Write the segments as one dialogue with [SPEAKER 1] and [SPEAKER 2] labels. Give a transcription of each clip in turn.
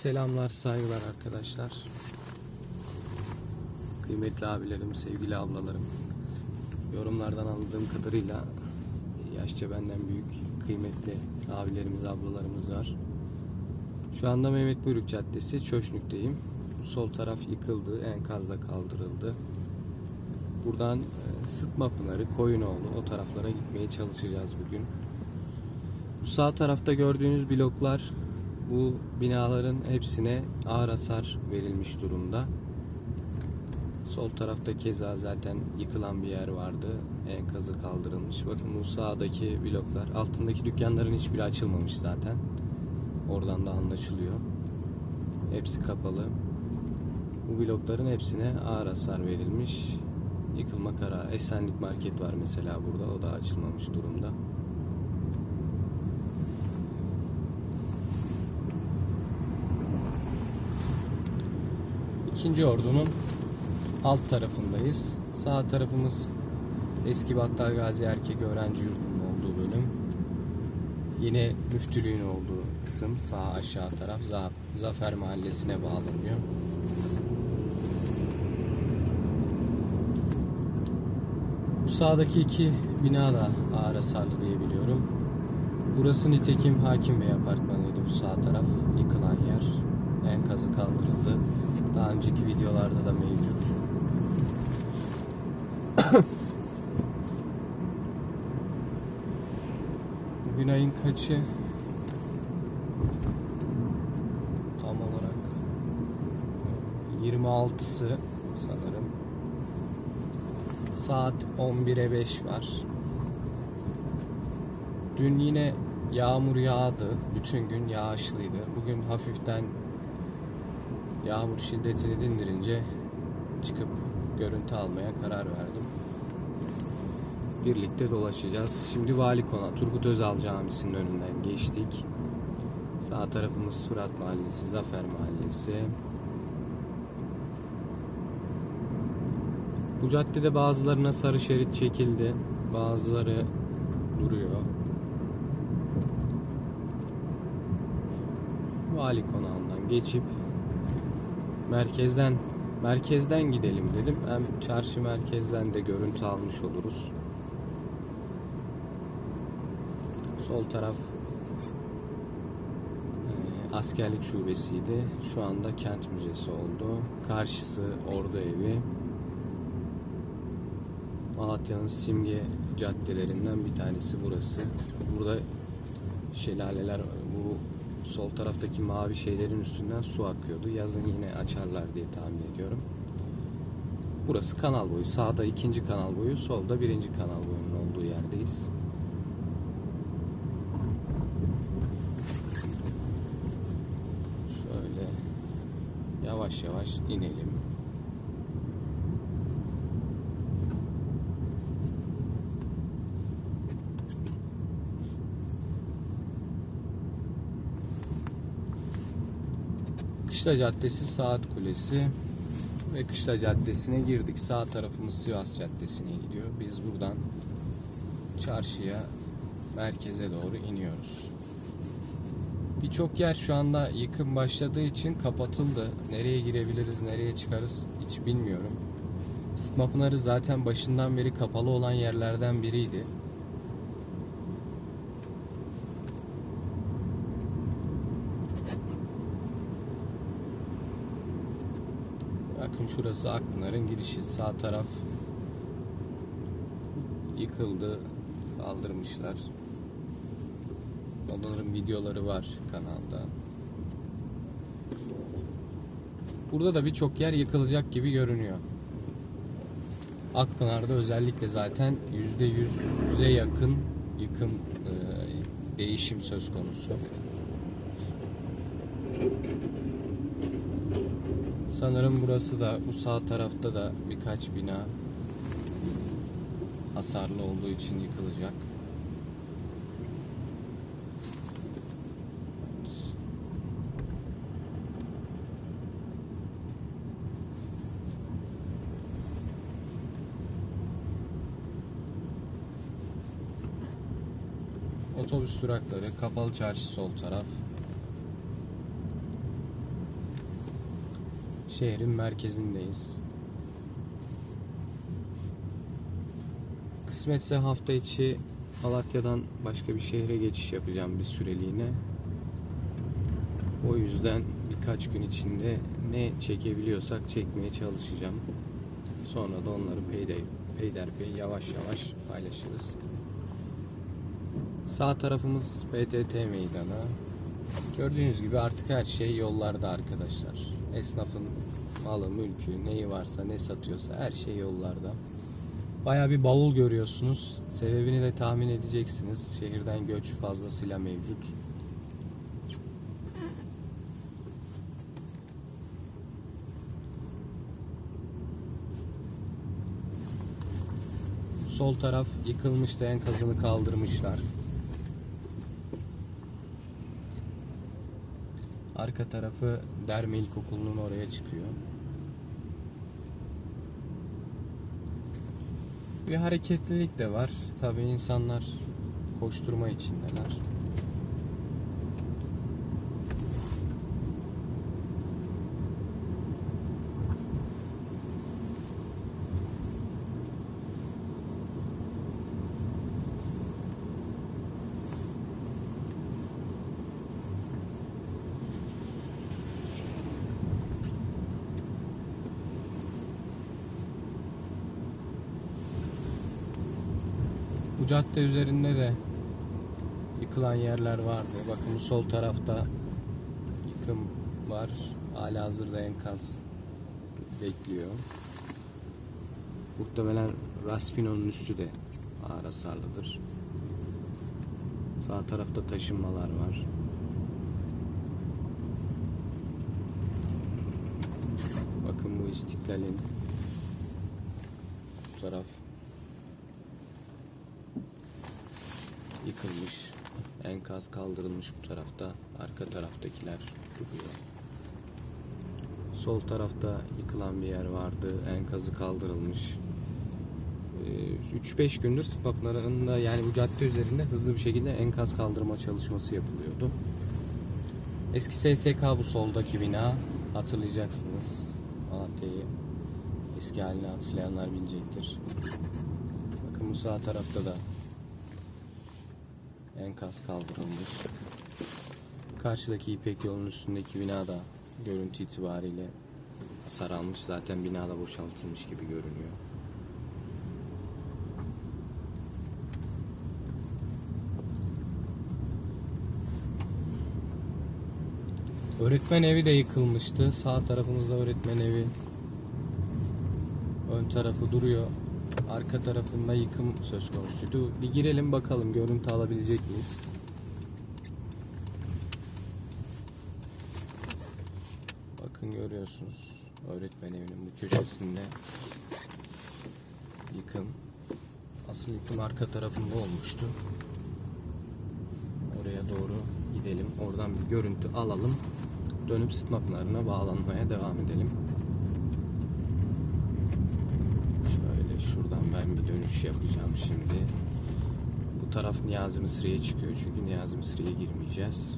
[SPEAKER 1] Selamlar, saygılar arkadaşlar. Kıymetli abilerim, sevgili ablalarım. Yorumlardan anladığım kadarıyla yaşça benden büyük kıymetli abilerimiz, ablalarımız var. Şu anda Mehmet Buyruk Caddesi, Çöşnük'teyim. Sol taraf yıkıldı, enkazda kaldırıldı. Buradan e, Sıtma Pınarı, Koyunoğlu o taraflara gitmeye çalışacağız bugün. Bu sağ tarafta gördüğünüz bloklar bu binaların hepsine ağır hasar verilmiş durumda. Sol tarafta keza zaten yıkılan bir yer vardı. Enkazı kaldırılmış. Bakın bu sağdaki bloklar. Altındaki dükkanların hiçbiri açılmamış zaten. Oradan da anlaşılıyor. Hepsi kapalı. Bu blokların hepsine ağır hasar verilmiş. Yıkılma kararı. Esenlik Market var mesela burada. O da açılmamış durumda. İkinci ordunun alt tarafındayız. Sağ tarafımız eski Battal Gazi Erkek Öğrenci Yurdu'nun olduğu bölüm. Yine müftülüğün olduğu kısım sağ aşağı taraf Za- Zafer Mahallesi'ne bağlanıyor. Bu sağdaki iki bina da ağır hasarlı diye biliyorum. Burası nitekim hakim bey apartmanıydı bu sağ taraf yıkılan yer. Enkazı kaldırıldı. Daha önceki videolarda da mevcut. Bugün ayın kaçı? Tam olarak 26'sı sanırım. Saat 11'e 5 var. Dün yine yağmur yağdı. Bütün gün yağışlıydı. Bugün hafiften yağmur şiddetini dindirince çıkıp görüntü almaya karar verdim. Birlikte dolaşacağız. Şimdi Vali Konağı, Turgut Özal Camisi'nin önünden geçtik. Sağ tarafımız Fırat Mahallesi, Zafer Mahallesi. Bu caddede bazılarına sarı şerit çekildi. Bazıları duruyor. Vali Konağı'ndan geçip merkezden merkezden gidelim dedim. Hem çarşı merkezden de görüntü almış oluruz. Sol taraf e, askerlik şubesiydi. Şu anda kent müzesi oldu. Karşısı ordu evi. Malatya'nın simge caddelerinden bir tanesi burası. Burada şelaleler bu sol taraftaki mavi şeylerin üstünden su akıyordu. Yazın yine açarlar diye tahmin ediyorum. Burası kanal boyu. Sağda ikinci kanal boyu, solda birinci kanal boyunun olduğu yerdeyiz. Şöyle yavaş yavaş inelim. Kışla Caddesi Saat Kulesi ve Kışla Caddesi'ne girdik. Sağ tarafımız Sivas Caddesi'ne gidiyor. Biz buradan çarşıya, merkeze doğru iniyoruz. Birçok yer şu anda yıkım başladığı için kapatıldı. Nereye girebiliriz, nereye çıkarız hiç bilmiyorum. Sıtma zaten başından beri kapalı olan yerlerden biriydi. Bakın şurası Akpınar'ın girişi. Sağ taraf yıkıldı, kaldırmışlar. Onların videoları var kanalda. Burada da birçok yer yıkılacak gibi görünüyor. Akpınar'da özellikle zaten %100'e yakın yıkım e, değişim söz konusu. Sanırım burası da bu sağ tarafta da birkaç bina hasarlı olduğu için yıkılacak. Otobüs durakları, kapalı çarşı sol taraf. Şehrin merkezindeyiz. Kısmetse hafta içi Malatya'dan başka bir şehre geçiş yapacağım bir süreliğine. O yüzden birkaç gün içinde ne çekebiliyorsak çekmeye çalışacağım. Sonra da onları peyder, peyderpey yavaş yavaş paylaşırız. Sağ tarafımız BTT meydanı. Gördüğünüz gibi artık her şey yollarda arkadaşlar. Esnafın malı, mülkü, neyi varsa, ne satıyorsa her şey yollarda. Baya bir bavul görüyorsunuz. Sebebini de tahmin edeceksiniz. Şehirden göç fazlasıyla mevcut. Sol taraf yıkılmıştı enkazını kaldırmışlar. Arka tarafı Derme İlkokulu'nun oraya çıkıyor. Bir hareketlilik de var. Tabii insanlar koşturma içindeler. Bu cadde üzerinde de yıkılan yerler vardı. Bakın bu sol tarafta yıkım var. Hala hazırda enkaz bekliyor. Muhtemelen Raspino'nun üstü de ağır hasarlıdır. Sağ tarafta taşınmalar var. Bakın bu istiklalin bu taraf yıkılmış. Enkaz kaldırılmış bu tarafta. Arka taraftakiler duruyor. Sol tarafta yıkılan bir yer vardı. Enkazı kaldırılmış. Ee, 3-5 gündür stoplarında yani bu cadde üzerinde hızlı bir şekilde enkaz kaldırma çalışması yapılıyordu. Eski SSK bu soldaki bina. Hatırlayacaksınız. Malatya'yı eski halini hatırlayanlar bilecektir. Bakın bu sağ tarafta da enkaz kaldırılmış. Karşıdaki İpek yolunun üstündeki bina da görüntü itibariyle hasar almış. Zaten bina da boşaltılmış gibi görünüyor. Öğretmen evi de yıkılmıştı. Sağ tarafımızda öğretmen evi. Ön tarafı duruyor. Arka tarafında yıkım söz konusuydu. Bir girelim bakalım görüntü alabilecek miyiz? Bakın görüyorsunuz öğretmen evinin bu köşesinde yıkım. Asıl yıkım arka tarafında olmuştu. Oraya doğru gidelim. Oradan bir görüntü alalım. Dönüp sıtmaplarına bağlanmaya devam edelim. Şöyle şuradan dönüş yapacağım şimdi. Bu taraf Niyazi Mısri'ye çıkıyor çünkü Niyazi Mısri'ye girmeyeceğiz.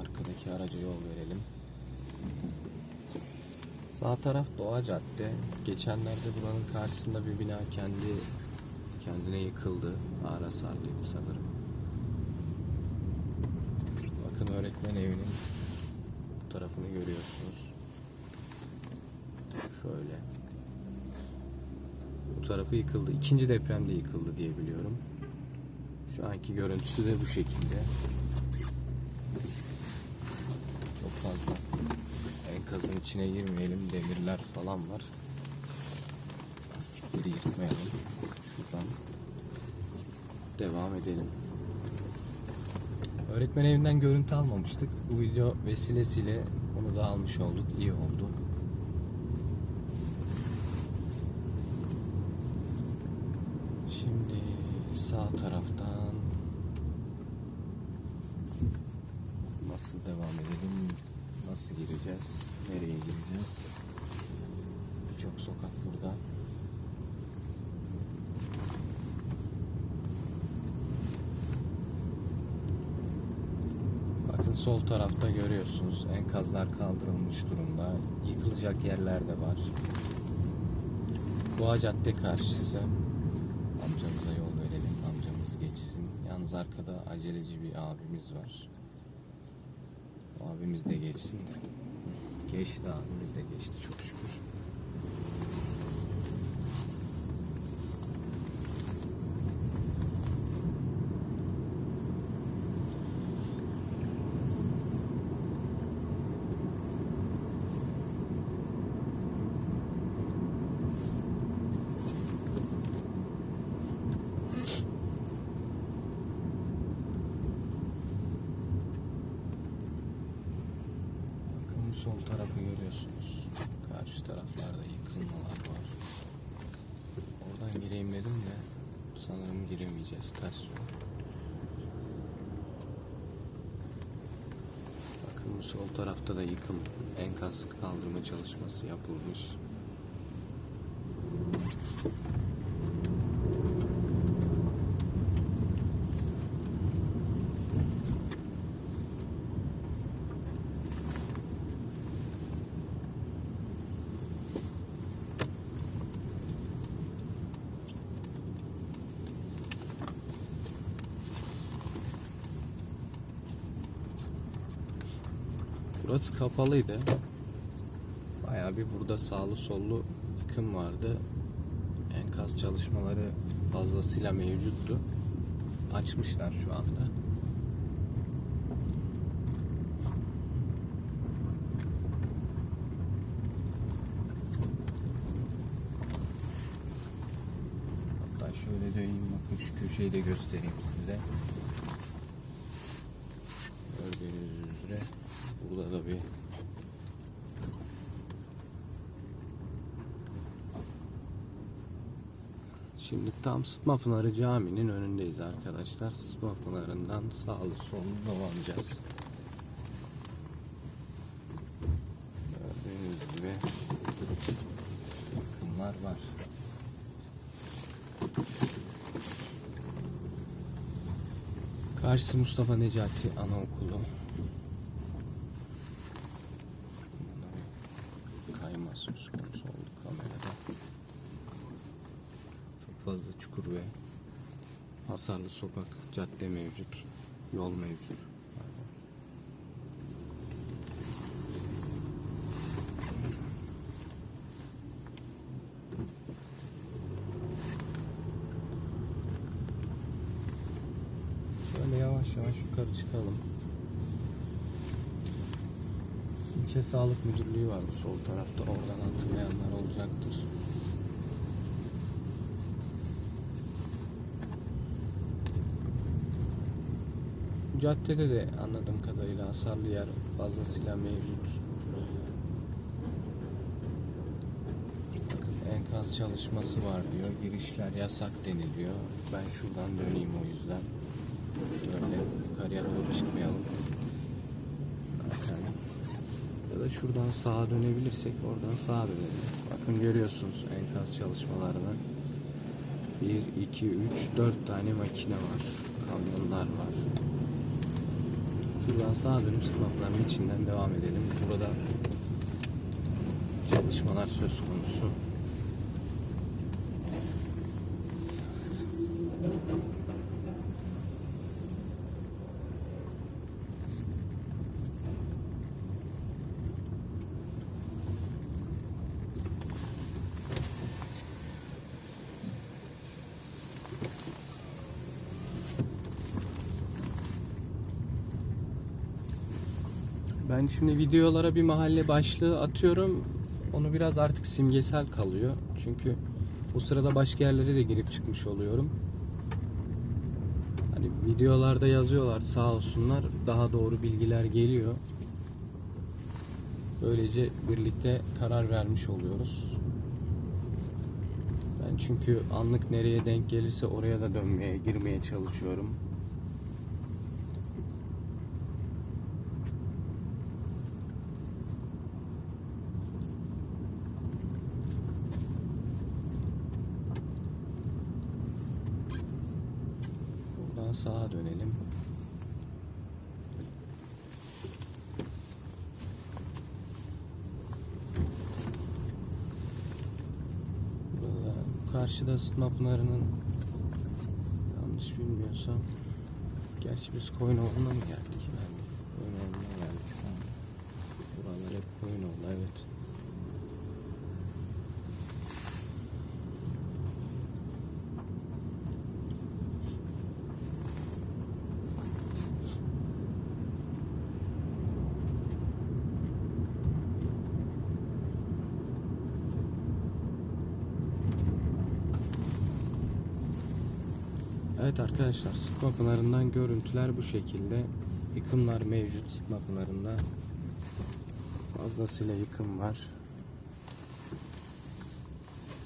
[SPEAKER 1] Arkadaki araca yol verelim. Sağ taraf Doğa Cadde. Geçenlerde buranın karşısında bir bina kendi kendine yıkıldı. Ağır hasarlıydı sanırım. Bakın öğretmen evinin bu tarafını görüyorsunuz. Şöyle. Bu tarafı yıkıldı. İkinci depremde yıkıldı diye biliyorum. Şu anki görüntüsü de bu şekilde. Çok fazla enkazın içine girmeyelim. Demirler falan var. Lastikleri yırtmayalım. Şuradan devam edelim. Öğretmen evinden görüntü almamıştık. Bu video vesilesiyle onu da almış olduk. İyi oldu. Şimdi sağ taraftan nasıl devam edelim? Nasıl gireceğiz? Nereye gireceğiz? Birçok sokak burada. Bakın sol tarafta görüyorsunuz enkazlar kaldırılmış durumda. Yıkılacak yerler de var. Boğa Cadde karşısı. Amcamıza yol verelim. Amcamız geçsin. Yalnız arkada aceleci bir abimiz var. O abimiz de geçsin de. Geçti abimiz de geçti çok şükür. Bakın bu sol tarafı görüyorsunuz. Karşı taraflarda yıkılmalar var. Oradan gireyim dedim de sanırım giremeyeceğiz ters. Bakın bu sol tarafta da yıkım enkaz kaldırma çalışması yapılmış. Burası kapalıydı. Bayağı bir burada sağlı sollu yıkım vardı. Enkaz çalışmaları fazlasıyla mevcuttu. Açmışlar şu anda. Hatta şöyle döneyim bakın şu köşeyi de göstereyim size. Gördüğünüz üzere burada da bir Şimdi tam Sıtma Pınarı Camii'nin önündeyiz arkadaşlar. Sıtma Pınarı'ndan sağlı sollu dolanacağız. Gördüğünüz gibi yakınlar var. Karşısı Mustafa Necati Anaokulu. Bunda bir Kayma söz konusu oldu kamerada. Çok çukur ve hasarlı sokak, cadde mevcut, yol mevcut. Şöyle yavaş yavaş yukarı çıkalım. İlçe Sağlık Müdürlüğü var bu sol tarafta. Oradan hatırlayanlar olacaktır. Caddede de anladığım kadarıyla hasarlı yer fazlasıyla mevcut. Enkaz çalışması var diyor. Girişler yasak deniliyor. Ben şuradan döneyim o yüzden. Böyle yukarıya doğru çıkmayalım. Ya da şuradan sağa dönebilirsek oradan sağa dönelim. Bakın görüyorsunuz enkaz çalışmalarını. 1, 2, 3, 4 tane makine var. Kamyonlar var. Şuradan sağa dönüp sınavların içinden devam edelim. Burada çalışmalar söz konusu. Ben şimdi videolara bir mahalle başlığı atıyorum. Onu biraz artık simgesel kalıyor. Çünkü o sırada başka yerlere de girip çıkmış oluyorum. Hani videolarda yazıyorlar sağ olsunlar. Daha doğru bilgiler geliyor. Böylece birlikte karar vermiş oluyoruz. Ben çünkü anlık nereye denk gelirse oraya da dönmeye, girmeye çalışıyorum. Sağa dönelim. Burada karşıda ısıtma pınarının yanlış bilmiyorsam gerçi biz Koyunoğlu'na mı geldik? Ben Koyunoğlu'na geldik sanırım. Buralar hep Koyunoğlu evet. Evet arkadaşlar sıtma pınarından görüntüler bu şekilde. Yıkımlar mevcut sıtma pınarında. Fazlasıyla yıkım var.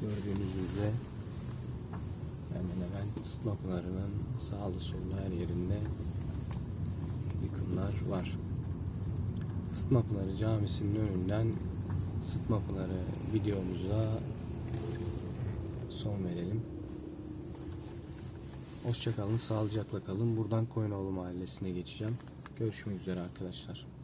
[SPEAKER 1] Gördüğünüz üzere hemen hemen sıtma pınarının sağlı sollu her yerinde yıkımlar var. Sıtma Pınarı Camisi'nin önünden Sıtma Pınarı videomuza son verelim. Hoşçakalın, sağlıcakla kalın. Buradan Koyunoğlu Mahallesi'ne geçeceğim. Görüşmek üzere arkadaşlar.